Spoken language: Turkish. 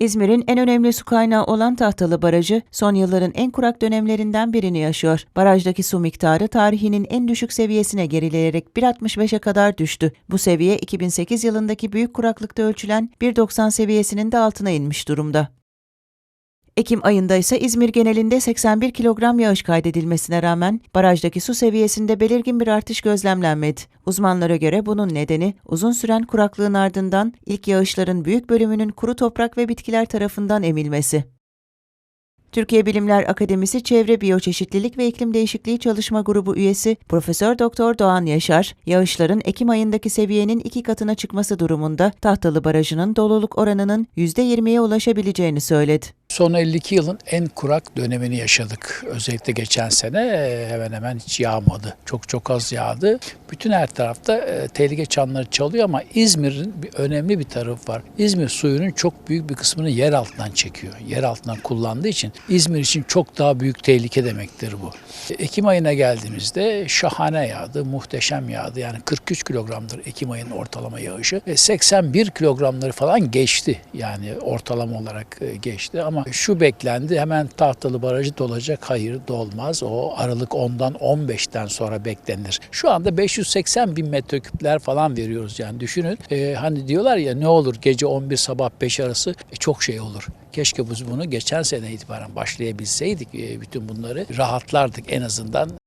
İzmir'in en önemli su kaynağı olan Tahtalı Barajı son yılların en kurak dönemlerinden birini yaşıyor. Barajdaki su miktarı tarihinin en düşük seviyesine gerileyerek 1.65'e kadar düştü. Bu seviye 2008 yılındaki büyük kuraklıkta ölçülen 1.90 seviyesinin de altına inmiş durumda. Ekim ayında ise İzmir genelinde 81 kilogram yağış kaydedilmesine rağmen barajdaki su seviyesinde belirgin bir artış gözlemlenmedi. Uzmanlara göre bunun nedeni uzun süren kuraklığın ardından ilk yağışların büyük bölümünün kuru toprak ve bitkiler tarafından emilmesi. Türkiye Bilimler Akademisi Çevre Biyoçeşitlilik ve İklim Değişikliği Çalışma Grubu üyesi Profesör Doktor Doğan Yaşar, yağışların Ekim ayındaki seviyenin iki katına çıkması durumunda Tahtalı Barajı'nın doluluk oranının %20'ye ulaşabileceğini söyledi. Son 52 yılın en kurak dönemini yaşadık. Özellikle geçen sene e, hemen hemen hiç yağmadı. Çok çok az yağdı. Bütün her tarafta e, tehlike çanları çalıyor ama İzmir'in bir önemli bir tarafı var. İzmir suyunun çok büyük bir kısmını yer altından çekiyor. Yer altından kullandığı için İzmir için çok daha büyük tehlike demektir bu. Ekim ayına geldiğimizde şahane yağdı, muhteşem yağdı. Yani 43 kilogramdır Ekim ayının ortalama yağışı. E, 81 kilogramları falan geçti. Yani ortalama olarak e, geçti ama şu beklendi hemen Tahtalı Barajı dolacak. Hayır dolmaz. O Aralık 10'dan 15'ten sonra beklenir. Şu anda 580 bin metreküpler falan veriyoruz yani düşünün. E, hani diyorlar ya ne olur gece 11 sabah 5 arası E, çok şey olur. Keşke biz bunu geçen sene itibaren başlayabilseydik e, bütün bunları rahatlardık en azından